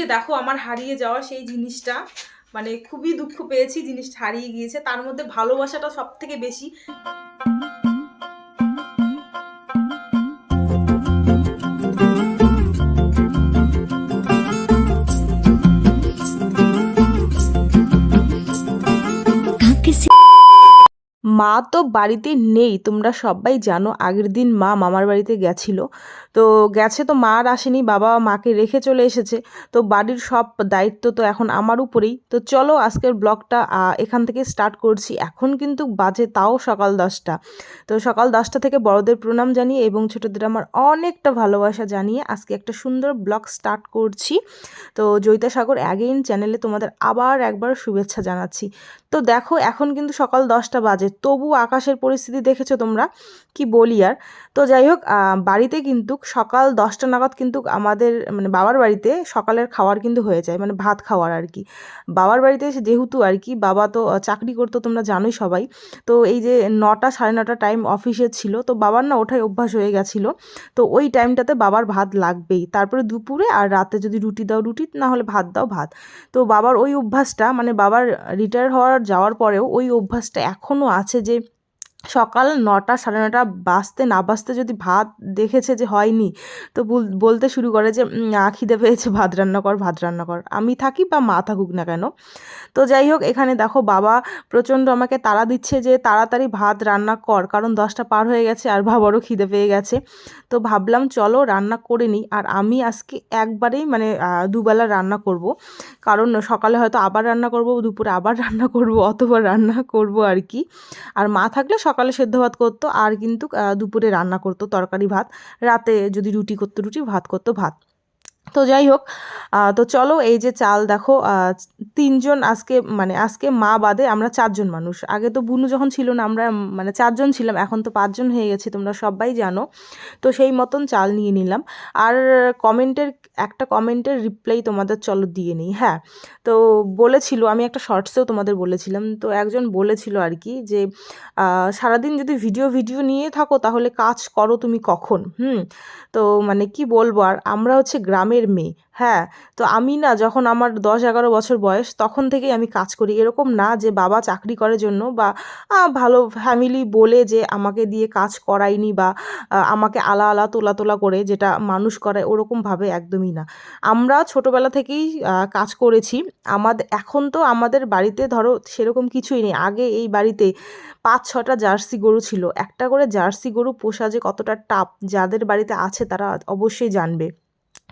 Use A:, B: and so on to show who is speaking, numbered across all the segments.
A: যে দেখো আমার হারিয়ে যাওয়া সেই জিনিসটা মানে খুবই দুঃখ পেয়েছি জিনিসটা হারিয়ে গিয়েছে। তার মধ্যে ভালোবাসাটা সব থেকে বেশি। মা তো বাড়িতে নেই, তোমরা সবাই জানো, আগের দিন মা মামার বাড়িতে গেছিল। তো গেছে তো মা আর আসেনি, বাবা মাকে রেখে চলে এসেছে। তো বাড়ির সব দায়িত্ব তো এখন আমার উপরেই। তো চলো আজকের ব্লগটা এখান থেকে স্টার্ট করছি। এখন কিন্তু বাজে তাও সকাল দশটা। তো সকাল দশটা থেকে বড়দের প্রণাম জানিয়ে এবং ছোটদের আমার অনেকটা ভালোবাসা জানিয়ে আজকে একটা সুন্দর ব্লগ স্টার্ট করছি। তো জয়িতা সাগর অ্যাগেইন চ্যানেলে তোমাদের আবার একবার শুভেচ্ছা জানাচ্ছি। তো দেখো, এখন কিন্তু সকাল দশটা বাজে। তবু আকাশের পরিস্থিতি দেখেছ তোমরা? কি বলি আর? তো যাই হোক বাড়িতে কিন্তু সকাল দশটা নাগাদ কিন্তু আমাদের মানে বাবার বাড়িতে সকালের খাওয়ার কিন্তু হয়ে যায় মানে ভাত খাওয়ার আর কি। বাবার বাড়িতে এসে যেহেতু আর কি, বাবা তো চাকরি করতো তোমরা জানোই সবাই। তো এই যে নটা সাড়ে নটা টাইম অফিসে ছিল, তো বাবার না ওঠাই অভ্যাস হয়ে গেছিল। তো ওই টাইমটাতে বাবার ভাত লাগবেই। তারপরে দুপুরে আর রাতে যদি রুটি দাও রুটি, না হলে ভাত দাও ভাত। তো বাবার ওই অভ্যাসটা মানে বাবার রিটায়ার হওয়ার যাওয়ার পরেও ওই অভ্যাসটা এখনও আছে যে সকাল নটা সাড়ে নটা বাজতে না বাজতে যদি ভাত দেখেছে যে হয়নি তো বল- বলতে শুরু করে যে "উম, আ খিদে পেয়েছে ভাত রান্না কর ভাত রান্না কর। আমি থাকি বা মা থাকুক না কেন? তো যাই হোক এখানে দেখো বাবা প্রচণ্ড আমাকে তাড়া দিচ্ছে যে তাড়াতাড়ি ভাত রান্না কর কারণ দশটা পার হয়ে গেছে আর বাবারও খিদে পেয়ে গেছে। তো ভাবলাম চলো রান্না করে নিই। আর আমি আজকে একবারেই মানে দুবেলা রান্না করব। কারণ সকালে হয়তো আবার রান্না করব দুপুরে আবার রান্না করব অথবা রান্না করব আর কি। আর মা থাকলে সকালে সেদ্ধ ভাত করতো, আর কিন্তু দুপুরে রান্না করতো তরকারি ভাত। রাতে যদি রুটি করতো, রুটি, ভাত করতো ভাত। তো যাই হোক তো চলো এই যে চাল দেখো তিনজন আজকে মানে আজকে মা বাদে আমরা চারজন মানুষ। আগে তো বুনু যখন ছিল না, আমরা মানে চারজন ছিলাম, এখন তো পাঁচজন হয়ে গেছি, তোমরা সবাই জানো। তো সেই মতন চাল নিয়ে নিলাম। আর কমেন্টের, একটা কমেন্টের রিপ্লাই তোমাদের চলো দিয়ে নিই হ্যাঁ। তো বলেছিল, আমি একটা শর্টসেও তোমাদের বলেছিলাম, তো একজন বলেছিল আর কি যে সারাদিন যদি ভিডিও ভিডিও নিয়ে থাকো, তাহলে কাজ করো তুমি কখন, হুম। তো মানে কি বলব, আর আমরা হচ্ছে গ্রামের মেয়ে। হ্যাঁ তো আমি না যখন আমার দশ এগারো বছর বয়স তখন থেকেই আমি কাজ করি। এরকম না যে বাবা চাকরি করার জন্য বা ভালো ফ্যামিলি বলে যে আমাকে দিয়ে কাজ করায়নি বা আমাকে আলা আলা তোলা তোলা করে যেটা মানুষ করে ওরকমভাবে একদমই না। আমরা ছোটোবেলা থেকেই কাজ করেছি। আমাদের এখন তো আমাদের বাড়িতে ধরো সেরকম কিছুই নেই। আগে এই বাড়িতে পাঁচ, ছটা জার্সি গরু ছিল। একটা করে জার্সি গরু পোষা যে কতটা টাপ যাদের বাড়িতে আছে তারা অবশ্যই জানবে।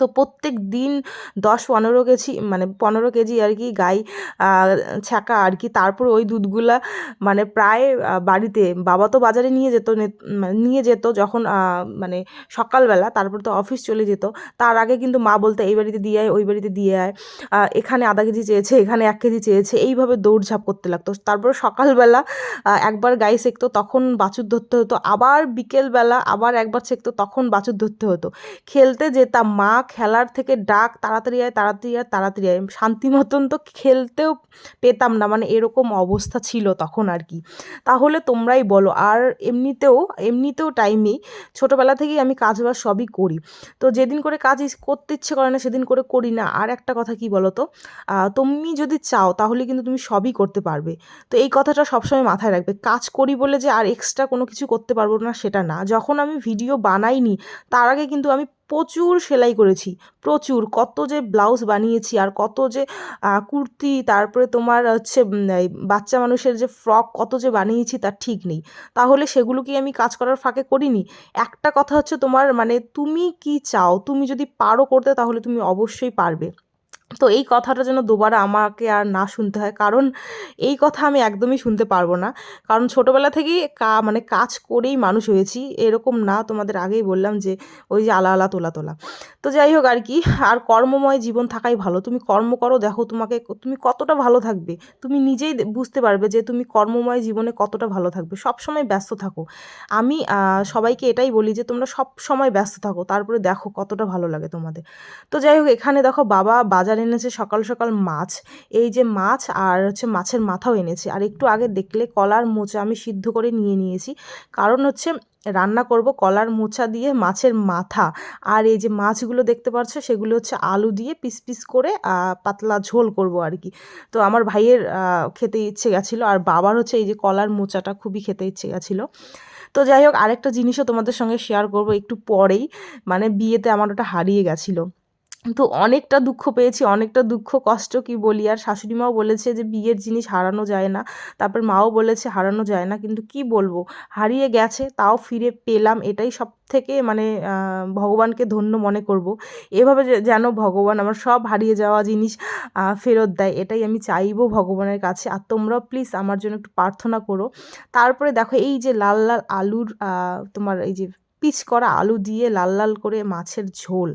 A: তো প্রত্যেক দিন দশ পনেরো কেজি মানে পনেরো কেজি আর কি গাই ছ্যাঁকা আর কি। তারপর ওই দুধগুলা মানে প্রায় বাড়িতে। বাবা তো বাজারে নিয়ে যেত নিয়ে যেত যখন মানে সকালবেলা, তারপর তো অফিস চলে যেত। তার আগে কিন্তু মা বলতে, এই বাড়িতে দিয়ে আয়, ওই বাড়িতে দিয়ে আয়। এখানে আধা কেজি চেয়েছে, এখানে এক কেজি চেয়েছে। এইভাবে দৌড়ঝাঁপ করতে লাগতো। তারপর সকালবেলা একবার গাই সেঁকতো তখন বাছুর ধরতে হতো। আবার বিকেলবেলা আবার একবার সেঁকতো তখন বাছুর ধরতে হতো। খেলতে যেতাম মা খেলার থেকে ডাক তাড়াতাড়ি আয় তাড়াতাড়ি আয় তাড়াতাড়ি আয়। শান্তি মতন তো খেলতেও পেতাম না মানে এরকম অবস্থা ছিল তখন আর কি। তাহলে তোমরাই বলো, আর এমনিতেও এমনিতেও টাইমেই। ছোটোবেলা থেকেই আমি কাজ বাজ সবই করি। তো যেদিন করে কাজ করতে ইচ্ছে করে না, সেদিন করে করি না। আর একটা কথা কি বলো তো তুমি যদি চাও, তাহলে কিন্তু তুমি সবই করতে পারবে। তো এই কথাটা সবসময় মাথায় রাখবে। কাজ করি বলে যে আর এক্সট্রা কোনো কিছু করতে পারব না, সেটা না। যখন আমি ভিডিও বানাইনি, তার আগে কিন্তু আমি প্রচুর সেলাই করেছি, প্রচুর। কত যে ব্লাউজ বানিয়েছি আর কত যে কুর্তি, তারপরে তোমার হচ্ছে বাচ্চা মানুষের যে ফ্রক কত যে বানিয়েছি তার ঠিক নেই। তাহলে সেগুলো কি আমি কাজ করার ফাঁকে করিনি। একটা কথা হচ্ছে তোমার মানে তুমি কি চাও, তুমি যদি পারো করতে তাহলে তুমি অবশ্যই পারবে। তো এই কথাটা যেন দুবার আমাকে আর না শুনতে হয়। কারণ এই কথা আমি একদমই শুনতে পারব না। কারণ ছোটোবেলা থেকেই কা মানে কাজ করেই মানুষ হয়েছি। এরকম না, তোমাদের আগেই বললাম যে ওই যে আলা আলা তোলা তোলা। তো যাই হোক আর কি, আর কর্মময় জীবন থাকাই ভালো। তুমি কর্ম করো, দেখো তোমাকে তুমি কতটা ভালো থাকবে। তুমি নিজেই বুঝতে পারবে যে তুমি কর্মময় জীবনে কতটা ভালো থাকবে। সব সময় ব্যস্ত থাকো। আমি সবাইকে এটাই বলি যে তোমরা সব সময় ব্যস্ত থাকো। তারপরে দেখো কতটা ভালো লাগে তোমাদের। তো যাই হোক, এখানে দেখো বাবা বাজার এনেছে সকাল সকাল মাছ, এই যে মাছ আর হচ্ছে মাছের মাথাও এনেছে। আর একটু আগে দেখলে কলার মোচা আমি সিদ্ধ করে নিয়ে নিয়েছি। কারণ হচ্ছে রান্না করব কলার মোচা দিয়ে মাছের মাথা। আর এই যে মাছগুলো দেখতে পাচ্ছ সেগুলো হচ্ছে আলু দিয়ে পিস পিস করে পাতলা ঝোল করব আর কি। তো আমার ভাইয়ের খেতে ইচ্ছে গেছিল আর বাবার হচ্ছে এই যে কলার মোচাটা খুবই খেতে ইচ্ছে গেছিল। তো যাই হোক, আরেকটা জিনিসও তোমাদের সঙ্গে শেয়ার করব একটু পরেই। মানে বিয়েতে আমার ওটা হারিয়ে গেছিল। তো অনেকটা দুঃখ পেয়েছি, অনেকটা দুঃখ, কষ্ট কি বলি? আর শাশুড়ি মাও বলেছে যে বিয়ের জিনিস হারানো যায় না। তারপর মাও বলেছে হারানো যায় না, কিন্তু কি বলব? হারিয়ে গেছে, তাও ফিরে পেলাম। এটাই সব থেকে মানে ভগবানকে ধন্য মনে করব। এভাবে যেন ভগবান আমার সব হারিয়ে যাওয়া জিনিস ফেরত দেয়, এটাই আমি চাইব ভগবানের কাছে। আর তোমরাও প্লিজ আমার জন্য একটু প্রার্থনা করো। তারপরে দেখো এই যে লাল লাল আলুর তোমার এই যে পিচ করা আলু দিয়ে লাল লাল করে মাছের ঝোল।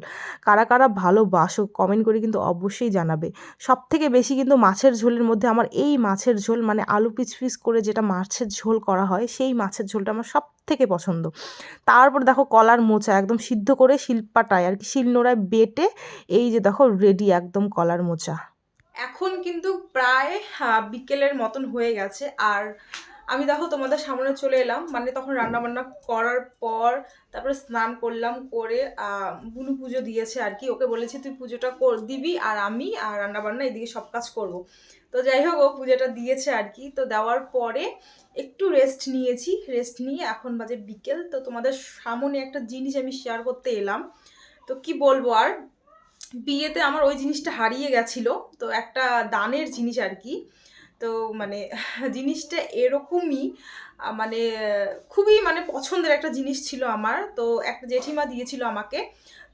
A: কারা কারা ভালোবাসো কমেন্ট করে কিন্তু অবশ্যই জানাবে। সব থেকে বেশি কিন্তু মাছের ঝোলের মধ্যে আমার এই মাছের ঝোল মানে আলু পিচ পিচ করে যেটা মাছের ঝোল করা হয়, সেই মাছের ঝোলটা আমার সব থেকে পছন্দ। তারপর দেখো কলার মোচা একদম সিদ্ধ করে শিল্পাটায় আর কি শিলনোড়ায় বেটে এই যে দেখো রেডি একদম কলার মোচা। এখন কিন্তু প্রায় বিকেলের মতন হয়ে গেছে আর আমি দেখো তোমাদের সামনে চলে এলাম। মানে তখন রান্না বান্না করার পর তারপরে স্নান করলাম করে বুনু পুজো দিয়েছে আর কি। ওকে বলেছি, তুই পুজোটা কর, দিবি আর আমি আর রান্না বান্না এদিকে সব কাজ করব। তো যাই হোক, ও পুজোটা দিয়েছে আর কি। তো দেওয়ার পরে একটু রেস্ট নিয়েছি। রেস্ট নিয়ে এখন বাজে বিকেল। তো তোমাদের সামনে একটা জিনিস আমি শেয়ার করতে এলাম। তো কি বলব আর, বিয়েতে আমার ওই জিনিসটা হারিয়ে গেছিল। তো একটা দানের জিনিস আর কি। তো মানে জিনিসটা এরকমই মানে খুবই মানে পছন্দের একটা জিনিস ছিল আমার। তো একটা জেঠিমা দিয়েছিল আমাকে।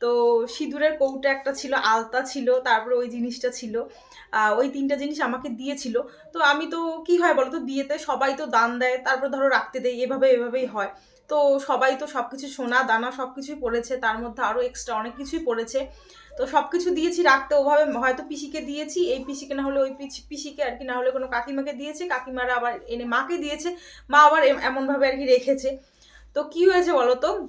A: তো সিঁদুরের কৌটা একটা ছিল, আলতা ছিল, তারপরে ওই জিনিসটা ছিল। ওই তিনটা জিনিস আমাকে দিয়েছিল। তো আমি তো, কি হয় বলো তো বিয়েতে সবাই তো দান দেয়, তারপর ধরো রাখতে দেয়, এভাবে এভাবেই হয়। তো সবাই তো সব কিছু সোনা, দানা সব কিছুই পড়েছে, তার মধ্যে আরও এক্সট্রা অনেক কিছুই পড়েছে। তো সব কিছু দিয়েছি রাখতে, ওভাবে হয়তো পিসিকে দিয়েছি, এই পিসিকে না হলে ওই পিসি- পিসিকে আর কি না হলে কোনো কাকিমাকে দিয়েছে, কাকিমারা আবার এনে মাকে দিয়েছে, মা আবার এম- এমনভাবে আর কি রেখেছে। তো কি হয়েছে বলো তো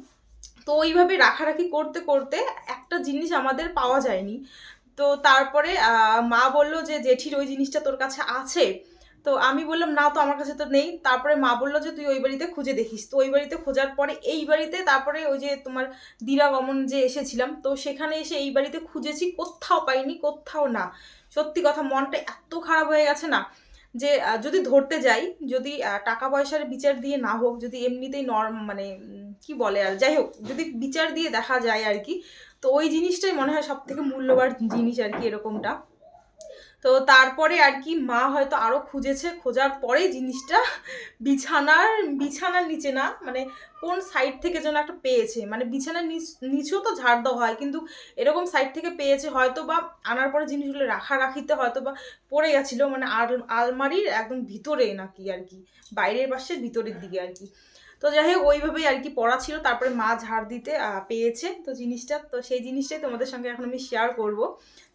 A: তো ওইভাবে রাখারাখি করতে করতে একটা জিনিস আমাদের পাওয়া যায়নি। তো তারপরে মা বলল যে, জেঠির ওই জিনিসটা তোর কাছে আছে? তো আমি বললাম, না তো আমার কাছে তো নেই। তারপরে মা বলল যে, তুই ওই বাড়িতে খুঁজে দেখিস। তো ওই বাড়িতে খোঁজার পরে এই বাড়িতে তারপরে ওই যে তোমার দিরাগমন যে এসেছিলাম, তো সেখানে এসে এই বাড়িতে খুঁজেছি, কোথাও পাইনি, কোথাও না। সত্যি কথা, মনটা এত খারাপ হয়ে গেছে না যে যদি ধরতে যাই, যদি টাকা পয়সার বিচার দিয়ে না হোক, যদি এমনিতেই নর্ম মানে কি বলে আর, যাই হোক, যদি বিচার দিয়ে দেখা যায় আর কি, তো ওই জিনিসটাই মনে হয় সব থেকে মূল্যবান জিনিস আর কি এরকমটা। তো তারপরে আর কি মা হয়তো আরও খুঁজেছে, খোঁজার পরে জিনিসটা বিছানার বিছানার নিচে না মানে কোন সাইড থেকে যেন একটা পেয়েছে? মানে বিছানার নিচ, নিচেও তো ঝাড় দেওয়া হয়, কিন্তু এরকম সাইড থেকে পেয়েছে হয়তো বা আনার পরে জিনিসগুলো রাখা রাখিতে হয়তো বা পড়ে গেছিল মানে আল- আলমারির একদম ভিতরে নাকি আর কি, বাইরের পাশে ভিতরের দিকে আর কি। তো যাই হোক, ওইভাবেই আর কি পড়া ছিল, তারপরে মা ঝাড় দিতে পেয়েছে তো জিনিসটা, তো সেই জিনিসটাই তোমাদের সঙ্গে এখন আমি শেয়ার করব।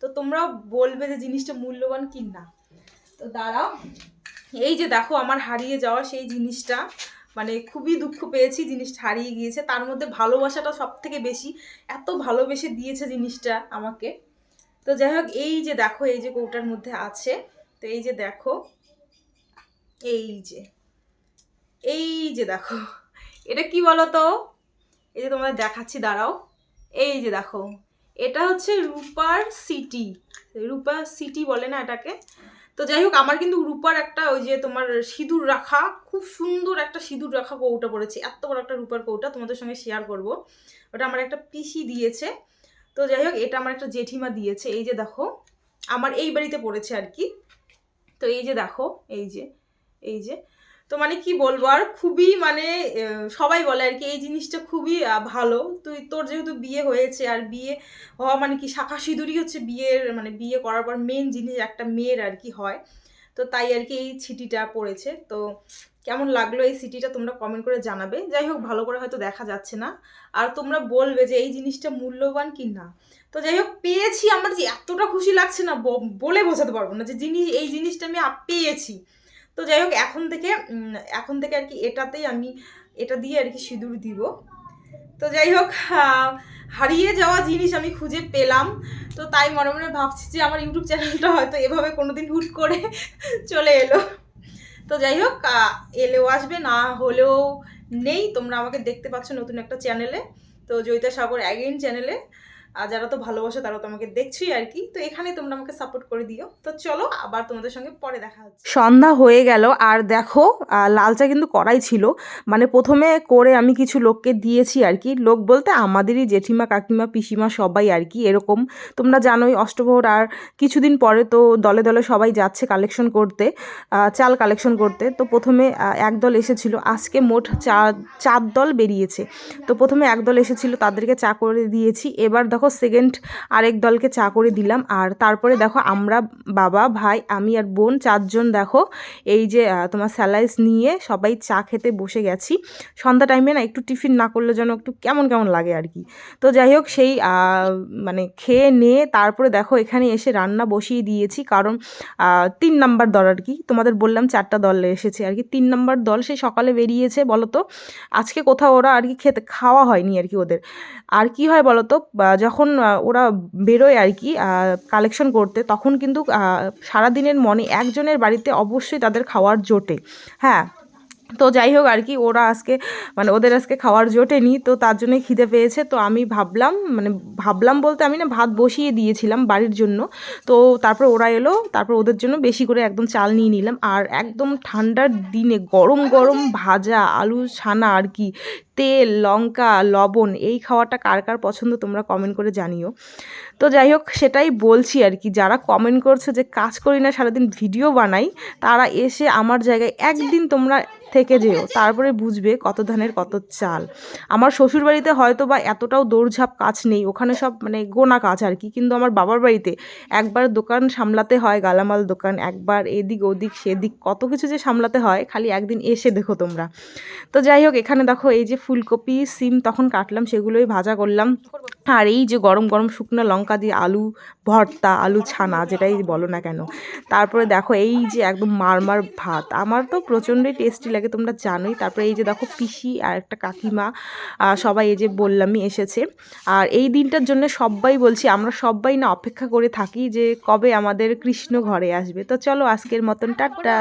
A: তো তোমরাও বলবে যে জিনিসটা মূল্যবান কি না তো দাঁড়াও, এই যে দেখো আমার হারিয়ে যাওয়া সেই জিনিসটা। মানে খুবই দুঃখ পেয়েছি জিনিসটা হারিয়ে গিয়েছে। তার মধ্যে ভালোবাসাটা সব থেকে বেশি। এত ভালোবেসে দিয়েছে জিনিসটা আমাকে। তো যাই হোক, এই যে দেখো, এই যে কৌটার মধ্যে আছে। তো এই যে দেখো, এই যে এই যে দেখো, এটা কি বলো তো এই যে তোমাদের দেখাচ্ছি, দাঁড়াও। এই যে দেখো, এটা হচ্ছে রূপার সিটি। রূপার সিটি বলে না এটাকে? তো যাই হোক, আমার কিন্তু রূপার একটা ওই যে তোমার সিঁদুর রাখা, খুব সুন্দর একটা সিঁদুর রাখা কৌটা পড়েছে। এত বড় একটা রূপার কৌটা তোমাদের সঙ্গে শেয়ার করব। ওটা আমার একটা পিসি দিয়েছে। তো যাই হোক, এটা আমার একটা জেঠিমা দিয়েছে। এই যে দেখো, আমার এই বাড়িতে পড়েছে আর কি। তো এই যে দেখো, এই যে এই যে তো মানে কি বলব, আর খুবই মানে সবাই বলে আর কি, এই জিনিসটা খুবই ভালো। তুই, তোর যেহেতু বিয়ে হয়েছে, আর বিয়ে হওয়া মানে কি শাখা সিঁদুরই হচ্ছে বিয়ের মানে বিয়ে করার পর মেন জিনিস একটা মেয়ের আর কি হয়। তো তাই আর কি এই সিটিটা পড়েছে। তো কেমন লাগল এই সিটিটা তোমরা কমেন্ট করে জানাবে। যাই হোক, ভালো করে হয়তো দেখা যাচ্ছে না। আর তোমরা বলবে যে এই জিনিসটা মূল্যবান কি না। তো যাই হোক, পেয়েছি। আমার যে এতটা খুশি লাগছে না বলে বোঝাতে পারব না যে জিনিস, এই জিনিসটা আমি পেয়েছি। তো যাই হোক, এখন থেকে এখন থেকে আর কি এটাতেই আমি, এটা দিয়ে আর কি সিঁদুর দিব। তো যাই হোক হারিয়ে যাওয়া জিনিস আমি খুঁজে পেলাম। তো তাই মনে মনে ভাবছি যে আমার ইউটিউব চ্যানেলটা হয়তো এভাবে কোনোদিন হুট করে চলে এলো। তো যাই হোক এলেও আসবে, না হলেও নেই। তোমরা আমাকে দেখতে পাচ্ছ নতুন একটা চ্যানেলে। তো জয়িতা সাগর অ্যাগেইন চ্যানেলে। আর যারা তো ভালোবাসে তারা তো আমাকে দেখছোই আর কি। তো এখানে তোমরা আমাকে সাপোর্ট করে দিও। তো চলো আবার তোমাদের সঙ্গে পরে দেখা হচ্ছে। সন্ধ্যা হয়ে গেল আর দেখো লাল চা কিন্তু করাই ছিল। মানে প্রথমে করে আমি কিছু লোককে দিয়েছি আর কি। লোক বলতে আমাদেরই জেঠিমা কাকিমা পিসিমা সবাই আর কি এরকম। তোমরা জানোই অষ্টপ্রহর আর কিছুদিন পরে তো দলে দলে সবাই যাচ্ছে কালেকশন করতে চাল কালেকশন করতে। তো প্রথমে আহ, এক দল এসেছিল। আজকে মোট চার চার দল বেরিয়েছে। তো প্রথমে এক দল এসেছিল তাদেরকে চা করে দিয়েছি। এবার দেখো সেকেন্ড আরেক দলকে চা করে দিলাম। আর তারপরে দেখো আমরা বাবা, ভাই, আমি আর বোন চারজন দেখো এই যে তোমার স্যালাইস নিয়ে সবাই চা খেতে বসে গেছি। সন্ধ্যা টাইমে না একটু টিফিন না করলে যেন একটু কেমন কেমন লাগে আর কি। তো যাই হোক সেই মানে খেয়ে নিয়ে তারপরে দেখো এখানে এসে রান্না বসিয়ে দিয়েছি। কারণ তিন নাম্বার দল আর কি। তোমাদের বললাম চারটা দল এসেছে আর কি। তিন নাম্বার দল সে সকালে বেরিয়েছে বলো তো আজকে কোথাও ওরা আর কি খেতে, খাওয়া হয়নি আর কি ওদের। আর কি হয় বলো তো বা যখন ওরা বেরোয় আর কি কালেকশন করতে, তখন কিন্তু সারাদিনের মনে একজনের বাড়িতে অবশ্যই তাদের খাওয়ার জোটে। হ্যাঁ তো যাই হোক আর কি ওরা আজকে মানে ওদের আজকে খাওয়ার জোটেনি, তো তার জন্যই খিদে পেয়েছে। তো আমি ভাবলাম মানে ভাবলাম বলতে আমি না ভাত বসিয়ে দিয়েছিলাম বাড়ির জন্য। তো তারপর ওরা এলো, তারপর ওদের জন্য বেশি করে একদম চাল নিয়ে নিলাম। আর একদম ঠান্ডার দিনে গরম গরম ভাজা, আলু ছানা আর কি তেল, লঙ্কা, লবণ, এই খাওয়াটা কার কার পছন্দ তোমরা কমেন্ট করে জানিও। তো যাই হোক, সেটাই বলছি আর কি। যারা কমেন্ট করছ যে, কাজ করি না, সারাদিন ভিডিও বানাই তারা এসে আমার জায়গায় একদিন তোমরা থেকে যেও, তারপরে বুঝবে কত ধানের কত চাল। আমার শ্বশুর বাড়িতে হয়তো বা এতটাও দৌড়ঝাঁপ কাজ নেই, ওখানে সব মানে গোনা কাজ আর কি। কিন্তু আমার বাবার বাড়িতে একবার দোকান সামলাতে হয়, গালামাল দোকান, একবার এদিক ওদিক সেদিক, কত কিছু যে সামলাতে হয়, খালি একদিন এসে দেখো তোমরা। তো যাই হোক, এখানে দেখো এই যে ফুলকপি, সিম তখন কাটলাম, সেগুলোই ভাজা করলাম। আর এই যে গরম গরম শুকনো লঙ্কা দিয়ে আলু ভর্তা, আলু ছানা, যেটাই বলো না কেন। তারপরে দেখো এই যে একদম মারমার ভাত। আমার তো প্রচণ্ডই টেস্টি লাগে, তোমরা জানোই। তারপরে এই যে দেখো পিসি আর একটা কাকিমা সবাই এই যে বললামই এসেছে। আর এই দিনটার জন্য সবাই বলছি, আমরা সবাই না অপেক্ষা করে থাকি যে কবে আমাদের কৃষ্ণ ঘরে আসবে। তো চলো আজকের মতন, টাটা।